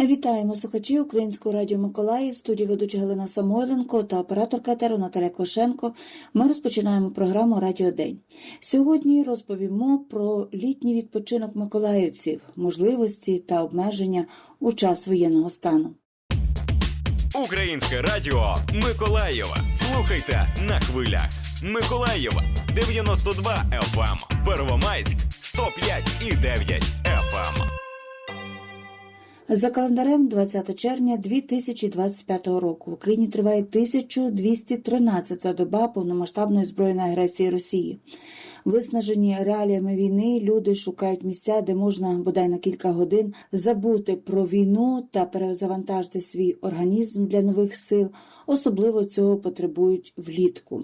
Вітаємо слухачі Українського радіо Миколаїв, студії ведуча Галина Самойленко та операторка етеру Наталя Квашенко. Ми розпочинаємо програму Радіо День. Сьогодні розповімо про літній відпочинок миколаївців, можливості та обмеження у час воєнного стану. Українське радіо Миколаєва. Слухайте на хвилях. Миколаєва 92 FM. Первомайськ 105 і 9 FM. За календарем 20 червня 2025 року в Україні триває 1213 доба повномасштабної збройної агресії Росії. Виснажені реаліями війни люди шукають місця, де можна бодай на кілька годин забути про війну та перезавантажити свій організм для нових сил. Особливо цього потребують влітку.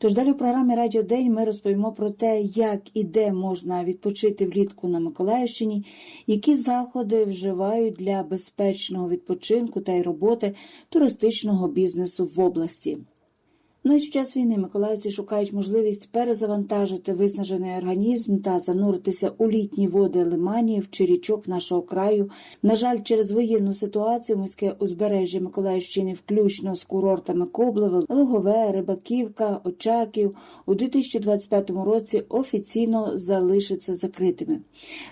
Тож далі у програмі Радіо День ми розповімо про те, як і де можна відпочити влітку на Миколаївщині, які заходи вживають для безпечного відпочинку та й роботи туристичного бізнесу в області. Навіть в час війни миколаївці шукають можливість перезавантажити виснажений організм та зануритися у літні води лиманів чи річок нашого краю. На жаль, через воєнну ситуацію міське узбережжя Миколаївщини, включно з курортами Коблеве, Лугове, Рибаківка, Очаків, у 2025 році офіційно залишаться закритими.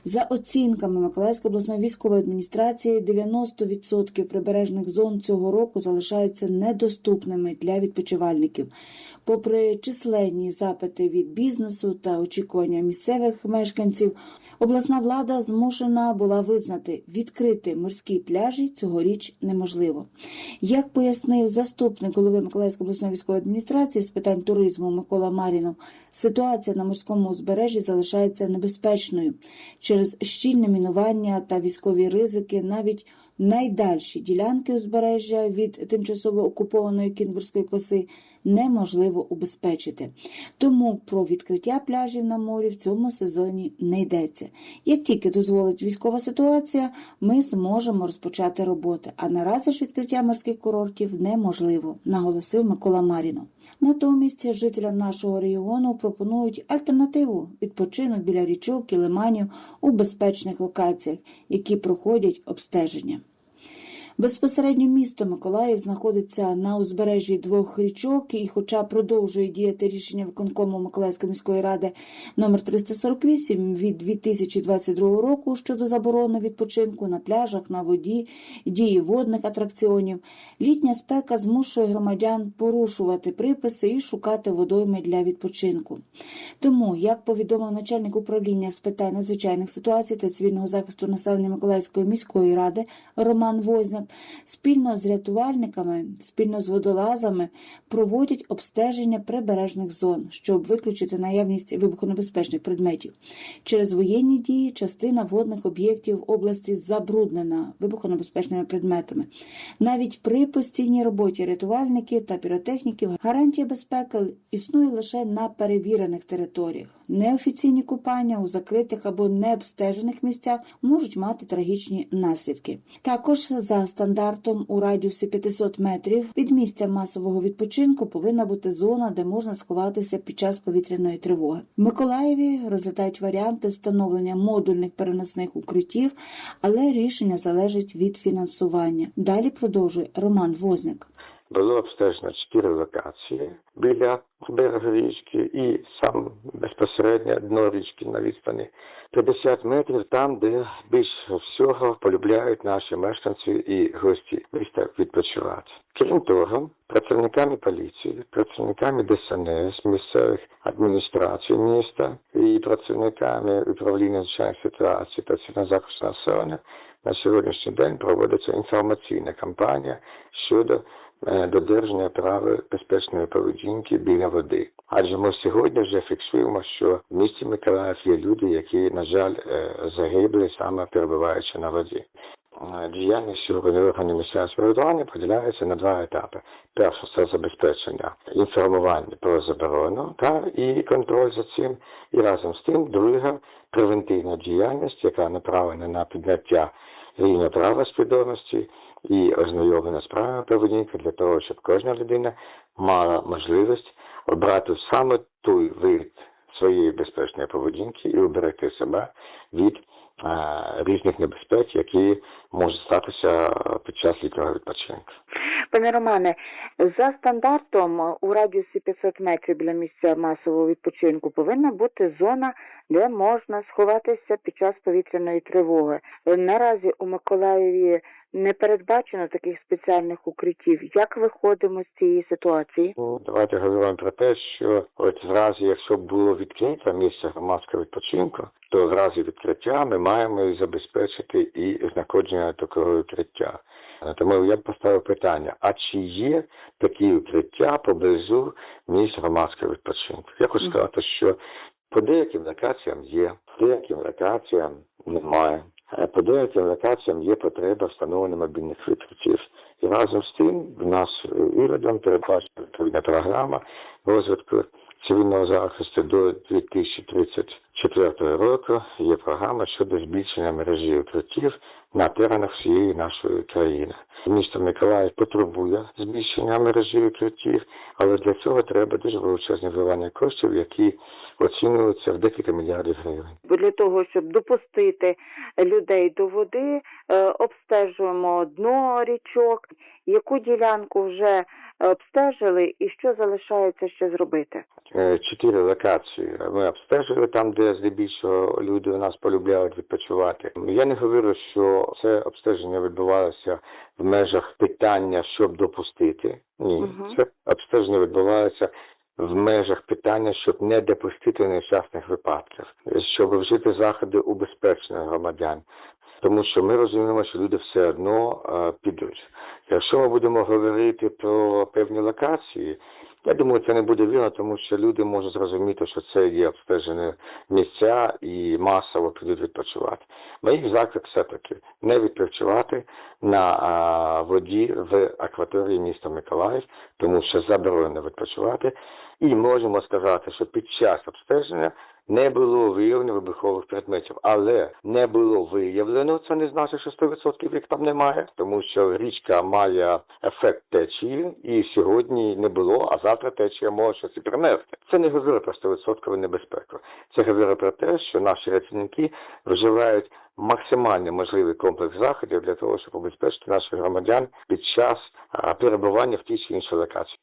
За оцінками Миколаївської обласної військової адміністрації, 90% прибережних зон цього року залишаються недоступними для відпочивальників. Попри численні запити від бізнесу та очікування місцевих мешканців, обласна влада змушена була визнати, відкрити морські пляжі цьогоріч неможливо. Як пояснив заступник голови Миколаївської обласної військової адміністрації з питань туризму Микола Марінов, ситуація на морському узбережжі залишається небезпечною через щільне мінування та військові ризики навіть найдальші ділянки узбережжя від тимчасово окупованої Кінбурзької коси неможливо убезпечити. Тому про відкриття пляжів на морі в цьому сезоні не йдеться. Як тільки дозволить військова ситуація, ми зможемо розпочати роботи. А наразі ж відкриття морських курортів неможливо, наголосив Микола Марінов. Натомість жителям нашого регіону пропонують альтернативу відпочинок біля річок і лиманів у безпечних локаціях, які проходять обстеження. Безпосередньо місто Миколаїв знаходиться на узбережжі двох річок, і, хоча продовжує діяти рішення виконкому Миколаївської міської ради номер 348 від 2022 року щодо заборони відпочинку на пляжах, на воді, дії водних атракціонів, літня спека змушує громадян порушувати приписи і шукати водойми для відпочинку. Тому, як повідомив начальник управління з питань надзвичайних ситуацій та цивільного захисту населення Миколаївської міської ради Роман Возняк, спільно з рятувальниками, спільно з водолазами проводять обстеження прибережних зон, щоб виключити наявність вибухонебезпечних предметів. Через воєнні дії частина водних об'єктів області забруднена вибухонебезпечними предметами. Навіть при постійній роботі рятувальників та піротехніків гарантія безпеки існує лише на перевірених територіях. Неофіційні купання у закритих або необстежених місцях можуть мати трагічні наслідки. Також за стандартом у радіусі 500 метрів від місця масового відпочинку повинна бути зона, де можна сховатися під час повітряної тривоги. В Миколаєві розглядають варіанти встановлення модульних переносних укриттів, але рішення залежить від фінансування. Далі продовжує Роман Возник. Було обстежено чотири локації біля берега річки і сам безпосередньо дно річки на відстані 50 метрів там, де більше всього полюбляють наші мешканці і гості міста відпочивати. Крім того, працівниками поліції, працівниками ДСНС, місцевих адміністрацій міста і працівниками управління звичайних ситуацій та цивільного населення на сьогоднішній день проводиться інформаційна кампанія щодо додержання правил безпечної поведінки біля води. Адже ми сьогодні вже фіксуємо, що в місті Миколаїв є люди, які, на жаль, е, загибли саме перебуваючи на воді. Е, Діяльність органів місцевого самоврядування поділяється на два етапи. Перше це забезпечення інформування про заборону та і контроль за цим. І разом з тим, друга превентивна діяльність, яка направлена на підняття рівня права свідомості і ознайомлення з правилами для того, щоб кожна людина мала можливість обрати саме той вид своєї безпечної поведінки і уберегти себе від е, різних небезпек, які можуть статися під час літнього відпочинку. Пане Романе, за стандартом у радіусі 500 метрів біля місця масового відпочинку повинна бути зона, де можна сховатися під час повітряної тривоги. Наразі у Миколаєві не передбачено таких спеціальних укриттів. Як виходимо з цієї ситуації? Ну, давайте говоримо про те, що от в разі, якщо було відкрите місце громадського відпочинку, то в разі відкриття ми маємо забезпечити і знаходження такого укриття. Е, Тому я б поставив питання: а чи є такі укриття поблизу місць громадського відпочинку? Я хочу сказати, що по деяким локаціям є, по деяким локаціям немає. По деяким локаціям є потреба встановлення мобільних витратів, І разом з тим в нас е, урядом передбачена відповідна програма розвитку цивільного захисту до 2034 року. Є програма щодо збільшення мережі укриттів на теренах всієї нашої країни. Місто Миколаїв потребує збільшення мережі укриттів, але для цього треба дуже величезне вливання коштів, які оцінюються в декілька мільярдів гривень. Для того, щоб допустити людей до води, е, обстежуємо дно річок, яку ділянку вже обстежили і що залишається ще зробити. Е, чотири локації. Ми обстежили там, де здебільшого люди у нас полюбляють відпочивати. Я не говорю, що це обстеження відбувалося в межах питання, щоб допустити. Ні, Мгм. це обстеження відбувалося в межах питання, щоб не допустити нещасних випадків, щоб вжити заходи убезпечення громадян. Тому що ми розуміємо, що люди все одно е, підуть. Якщо ми будемо говорити про певні локації, я думаю, це не буде вірно, тому що люди можуть зрозуміти, що це є обстежені місця і масово підуть відпочивати. Моїх заклик все-таки не відпочивати на воді в акваторії міста Миколаїв, тому що заборонено відпочивати. І можемо сказати, що під час обстеження не було виявлено вибухових предметів, але не було виявлено. Це не значить, що 100% їх там немає, тому що річка має ефект течії, і сьогодні не було, а завтра течія може щось і принести. Це не говорить про 100% небезпеку. Це говорить про те, що наші рятівники вживають максимально можливий комплекс заходів для того, щоб обезпечити наших громадян під час перебування в тій чи іншій локації.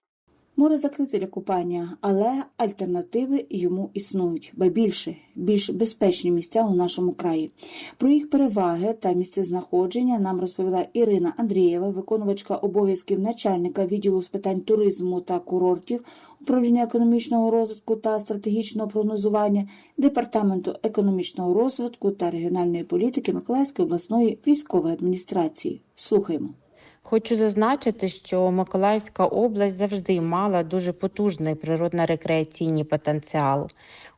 Море закрите для купання, але альтернативи йому існують, ба більше, більш безпечні місця у нашому краї. Про їх переваги та місцезнаходження нам розповіла Ірина Андрієва, виконувачка обов'язків начальника відділу з питань туризму та курортів, управління економічного розвитку та стратегічного прогнозування, департаменту економічного розвитку та регіональної політики Миколаївської обласної військової адміністрації. Слухаємо. Хочу зазначити, що Миколаївська область завжди мала дуже потужний природно-рекреаційний потенціал.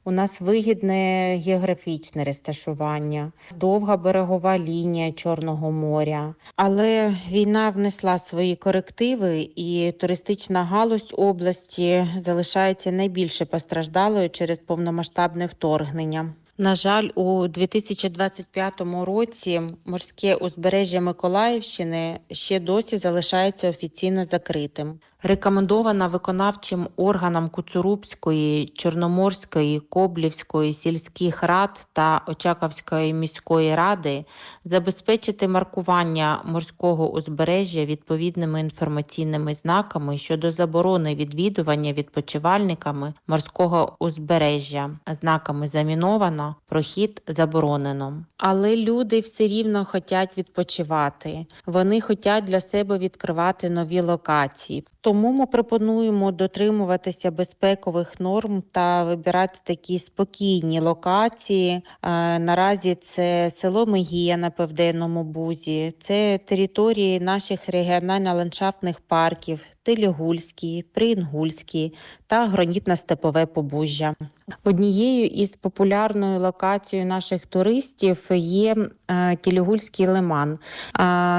У нас вигідне географічне розташування, довга берегова лінія Чорного моря. Але війна внесла свої корективи, і туристична галузь області залишається найбільше постраждалою через повномасштабне вторгнення. На жаль, у 2025 році морське узбережжя Миколаївщини ще досі залишається офіційно закритим. Рекомендована виконавчим органам Куцурубської, Чорноморської, Коблівської сільських рад та Очаковської міської ради забезпечити маркування морського узбережжя відповідними інформаційними знаками щодо заборони відвідування відпочивальниками морського узбережжя, знаками заміновано, прохід заборонено. Але люди все рівно хочуть відпочивати. Вони хочуть для себе відкривати нові локації. Тому ми пропонуємо дотримуватися безпекових норм та вибирати такі спокійні локації. Е, Наразі це село Мегія на південному бузі, це території наших регіонально-ландшафтних парків. Телігульський, Приінгульський та гранітно-степове побужжя. Однією із популярною локацією наших туристів є е, Тілігульський лиман.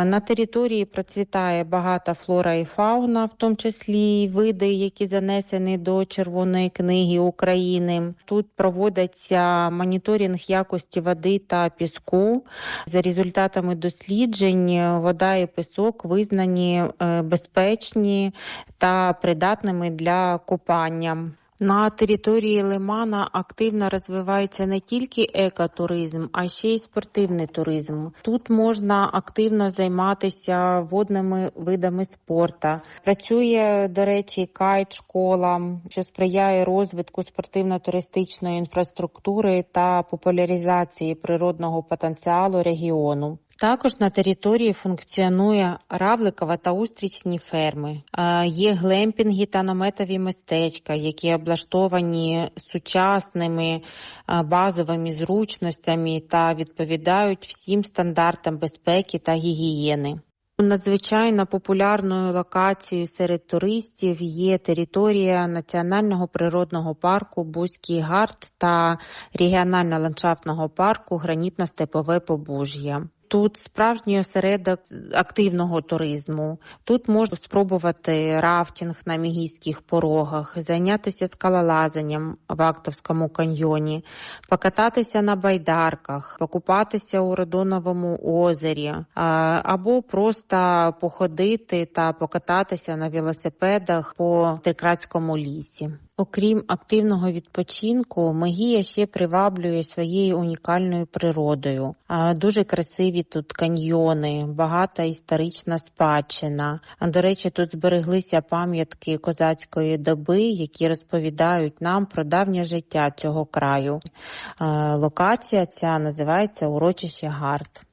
На території процвітає багата флора і фауна, в тому числі види, які занесені до Червоної книги України. Тут проводиться моніторинг якості води та піску. За результатами досліджень, вода і пісок визнані е, безпечні та придатними для купання. На території Лимана активно розвивається не тільки екотуризм, а ще й спортивний туризм. Тут можна активно займатися водними видами спорту. Працює, до речі, кайт-школа, що сприяє розвитку спортивно-туристичної інфраструктури та популяризації природного потенціалу регіону. Також на території функціонує равликова та устрічні ферми. Є глемпінги та наметові містечка, які облаштовані сучасними базовими зручностями та відповідають всім стандартам безпеки та гігієни. Надзвичайно популярною локацією серед туристів є територія національного природного парку Бузький Гард та регіонально-ландшафтного парку Гранітно-Степове Побужжя. Тут справжній осередок активного туризму. Тут можна спробувати рафтинг на мігійських порогах, зайнятися скалолазанням в Актовському каньйоні, покататися на байдарках, покупатися у Родоновому озері, або просто походити та покататися на велосипедах по Трикратському лісі. Окрім активного відпочинку, Мегія ще приваблює своєю унікальною природою. Дуже красиві тут каньйони, багата історична спадщина. До речі, тут збереглися пам'ятки козацької доби, які розповідають нам про давнє життя цього краю. Локація ця називається Урочище Гард.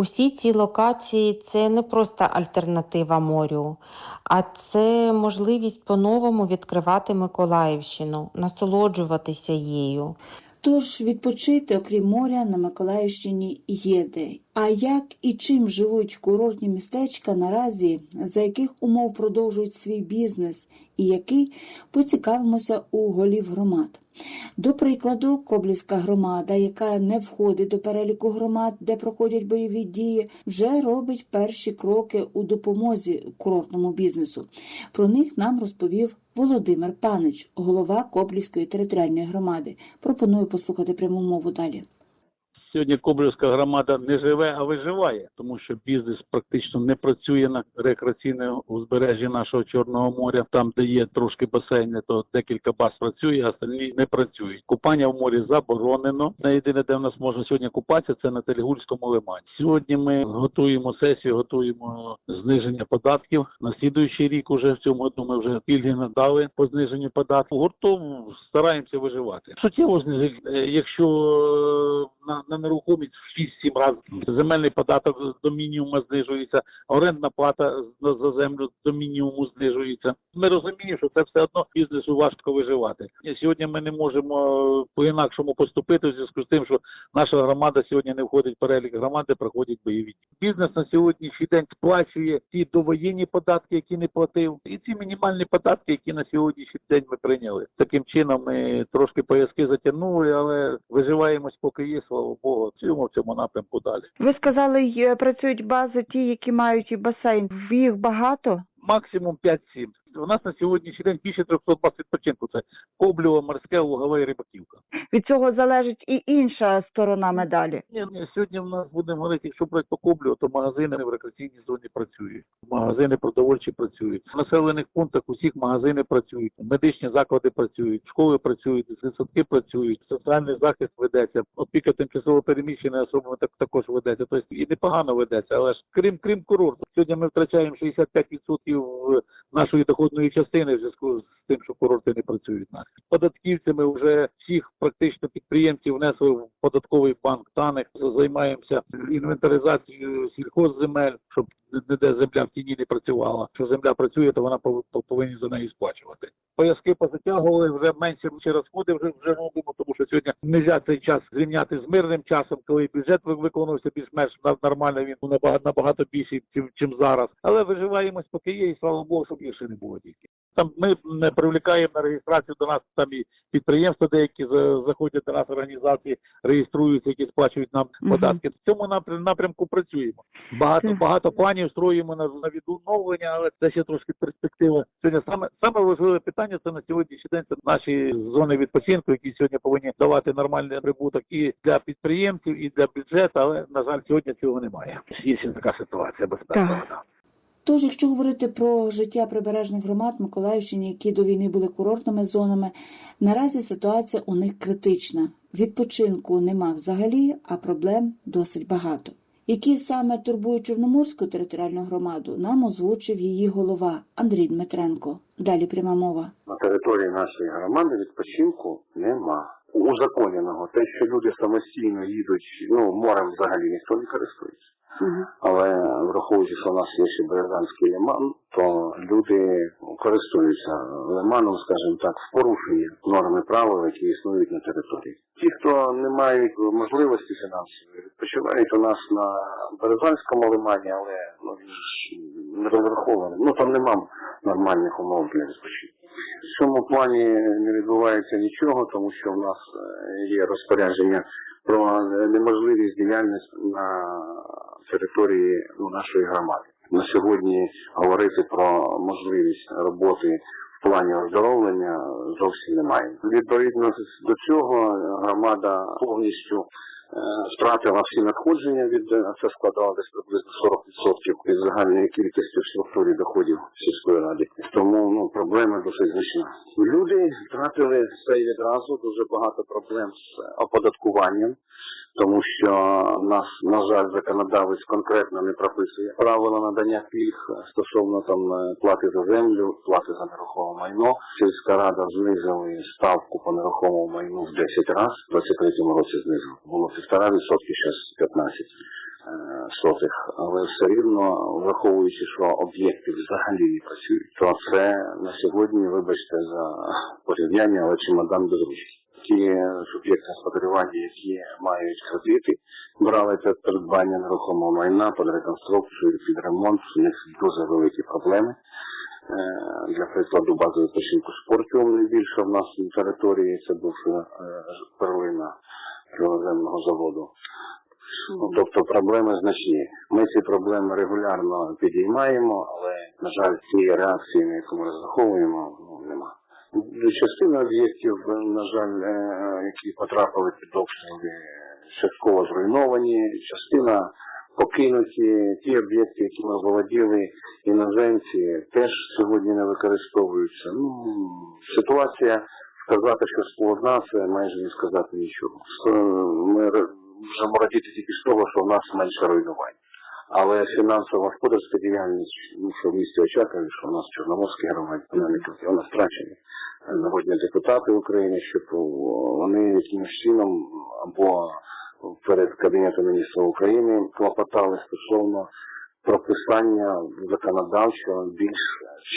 Усі ці локації це не просто альтернатива морю, а це можливість по-новому відкривати Миколаївщину, насолоджуватися їю. Тож відпочити, окрім моря, на Миколаївщині є де. А як і чим живуть курортні містечка наразі, за яких умов продовжують свій бізнес і який, поцікавимося у голів громад. До прикладу, Коблівська громада, яка не входить до переліку громад, де проходять бойові дії, вже робить перші кроки у допомозі курортному бізнесу. Про них нам розповів Володимир Панич, голова Коблівської територіальної громади. Пропоную послухати пряму мову далі. Сьогодні Коблівська громада не живе, а виживає, тому що бізнес практично не працює на рекреаційному узбережжі нашого Чорного моря. Там, де є трошки басейни, то декілька баз працює, а остальні не працюють. Купання в морі заборонено. На єдине, де в нас можна сьогодні купатися, це на Телегульському лимані. Сьогодні ми готуємо сесію, готуємо зниження податків. На слідуючий рік уже в цьому году ми вже пільги надали по зниженню податків. Гуртом стараємося виживати. Суттєво зниження, е, якщо на, на нерухомість в 6-7 разів земельний податок до мінімуму знижується, орендна плата за, землю до мінімуму знижується. Ми розуміємо, що це все одно бізнесу важко виживати. І сьогодні ми не можемо по інакшому поступити в зв'язку з тим, що наша громада сьогодні не входить в перелік громад, де проходять бойові. Бізнес на сьогоднішній день сплачує ті довоєнні податки, які не платив, і ці мінімальні податки, які на сьогоднішній день ми прийняли. Таким чином ми трошки пояски затягнули, але виживаємось, поки є, слава Богу. Цьому в цьому напрямку далі. Ви сказали, й- працюють бази ті, які мають і басейн. Їх багато? Максимум 5-7. У нас на сьогоднішній день більше 300 баз відпочинку. Це Коблево, морське, лугове і рибаківка. Від цього залежить і інша сторона медалі. Ні, ні, сьогодні в нас будемо говорити, якщо брати по Коблево, то магазини в рекреаційній зоні працюють. Магазини продовольчі працюють. В населених пунктах усіх магазини працюють, медичні заклади працюють, школи працюють, садки працюють, соціальний захист ведеться, опіка тимчасово переміщеними особами так також ведеться. Тобто і непогано ведеться, але ж крім крім курорту. Сьогодні ми втрачаємо 65% нашої доходної частини в зв'язку з тим, що курорти не працюють нас. Податківцями вже всіх практично підприємців внесли в податковий банк даних. Займаємося інвентаризацією сільхозземель, щоб ніде земля в тіні не працювала. Якщо земля працює, то вона пов- пов- повинні за неї сплачувати. Пояски позатягували, вже менше ще розходи вже, вже робимо, тому що сьогодні не можна цей час зрівняти з мирним часом, коли бюджет ви- виконувався більш-менш на- нормально, він набагато, набагато більший, чим, чим зараз. Але виживаємось, поки є, і слава Богу, щоб гірше не було тільки. Там ми привлікаємо на реєстрацію до нас там і підприємства, деякі за- заходять до нас організації, реєструються, які сплачують нам податки. В цьому напрям- напрямку працюємо. Багато багато планів строїмо на, на відновлення, але це ще трошки перспектива. Сьогодні саме саме важливе питання це на сьогоднішній день. Це наші зони відпочинку, які сьогодні повинні давати нормальний прибуток і для підприємців, і для бюджету. Але на жаль, сьогодні цього немає. Є ще така ситуація безпекова. Тож, якщо говорити про життя прибережних громад Миколаївщини, які до війни були курортними зонами, наразі ситуація у них критична. Відпочинку нема взагалі, а проблем досить багато. Які саме турбують Чорноморську територіальну громаду, нам озвучив її голова Андрій Дмитренко. Далі пряма мова. на території нашої громади відпочинку нема. Узаконеного. Те, що люди самостійно їдуть, ну морем взагалі ніхто не користується. Але враховуючи, що у нас є ще Березанський лиман, то люди користуються лиманом, скажімо так, в порушенні норми правил, які існують на території. Ті, хто не мають можливості фінансової, відпочивають у нас на Березанському лимані, але ну він ж не розрахований. Ну там нема нормальних умов для відпочинку. В цьому плані не відбувається нічого, тому що в нас е, є розпорядження про неможливість діяльності на території ну, нашої громади. На сьогодні говорити про можливість роботи в плані оздоровлення зовсім немає. Відповідно до цього громада повністю втратила всі надходження від е, це складало десь приблизно 40% від загальної кількості в структурі доходів сільської ради. Тому ну проблема досить значна. Люди втратили це відразу дуже багато проблем з оподаткуванням. Тому що нас, на жаль, законодавець конкретно не прописує правила надання пільг стосовно там е, плати за землю, плати за нерухоме майно. Сільська рада знизили ставку по нерухомому майну в 10 разів, в 23-му році знизили. Було півтора відсотки, зараз 15 е, сотих. Але все рівно, враховуючи, що об'єкти взагалі не працюють, то це на сьогодні, вибачте за порівняння, але чемодан без ручки ті суб'єкти господарювання, які мають кредити, брали під придбання нерухомого майна, під реконструкцію, під ремонт. У них дуже великі проблеми. Е, Для прикладу бази відпочинку спорту найбільше в нас на території це бувша е, перлина кривоземного заводу. Ну, тобто проблеми значні. Ми ці проблеми регулярно підіймаємо, але, на жаль, цієї реакції, на яку ми розраховуємо, ну, нема. Частина об'єктів, на жаль, е, які потрапили під обстріли, частково зруйновані, частина покинуті. Ті об'єкти, які ми володіли, іноземці, теж сьогодні не використовуються. Ну, ситуація сказати, що складна, це майже не сказати нічого. С- Ми можемо радіти тільки з того, що в нас менше руйнувань. Але фінансово-господарська діяльність, ну, що в місті Очакові, що в нас в Чорноморській громаді, вона вона страчена. Народні депутати України, щоб вони якимось чином або перед Кабінетом міністрів України клопотали стосовно прописання законодавчого більш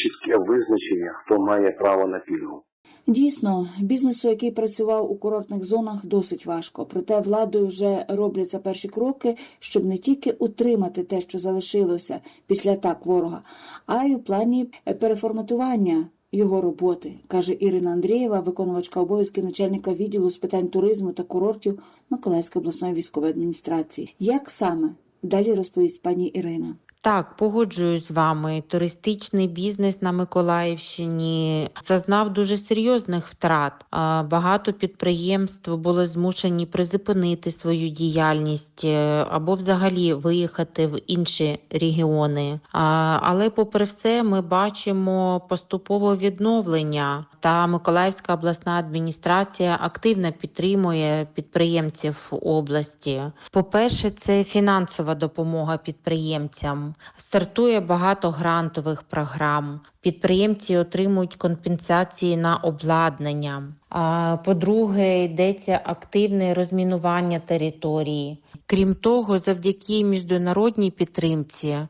чітке визначення, хто має право на пільгу. Дійсно, бізнесу, який працював у курортних зонах, досить важко. Проте владою вже робляться перші кроки, щоб не тільки утримати те, що залишилося після атак ворога, а й у плані переформатування його роботи, каже Ірина Андрієва, виконувачка обов'язків начальника відділу з питань туризму та курортів Миколаївської обласної військової адміністрації. Як саме далі розповість пані Ірина? Так, погоджуюсь з вами. Туристичний бізнес на Миколаївщині зазнав дуже серйозних втрат. Багато підприємств були змушені призупинити свою діяльність е, або взагалі виїхати в інші регіони. Але, попри все, ми бачимо поступове відновлення. Та Миколаївська обласна адміністрація активно підтримує підприємців області. По-перше, це фінансова допомога підприємцям. Стартує багато грантових програм. Підприємці отримують компенсації на обладнання. По-друге, йдеться активне розмінування території. Крім того, завдяки міжнародній підтримці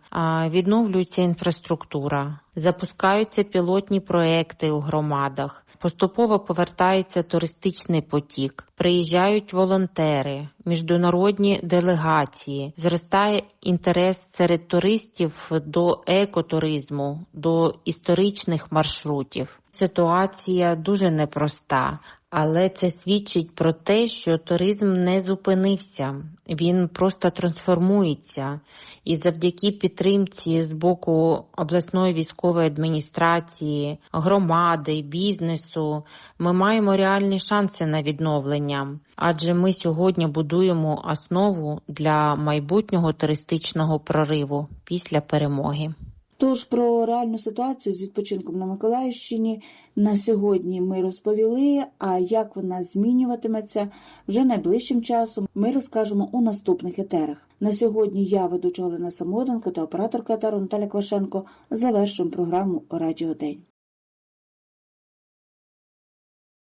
відновлюється інфраструктура, запускаються пілотні проекти у громадах. Поступово повертається туристичний потік, приїжджають волонтери, міжнародні делегації, зростає інтерес серед туристів до екотуризму, до історичних маршрутів. Ситуація дуже непроста, але це свідчить про те, що туризм не зупинився, він просто трансформується. І завдяки підтримці з боку обласної військової адміністрації, громади, бізнесу, ми маємо реальні шанси на відновлення, адже ми сьогодні будуємо основу для майбутнього туристичного прориву після перемоги. Тож про реальну ситуацію з відпочинком на Миколаївщині на сьогодні ми розповіли. А як вона змінюватиметься вже найближчим часом, ми розкажемо у наступних етерах. На сьогодні я, ведуча Олена Самоденко та операторка етеру Наталя Квашенко, завершуємо програму Радіо День.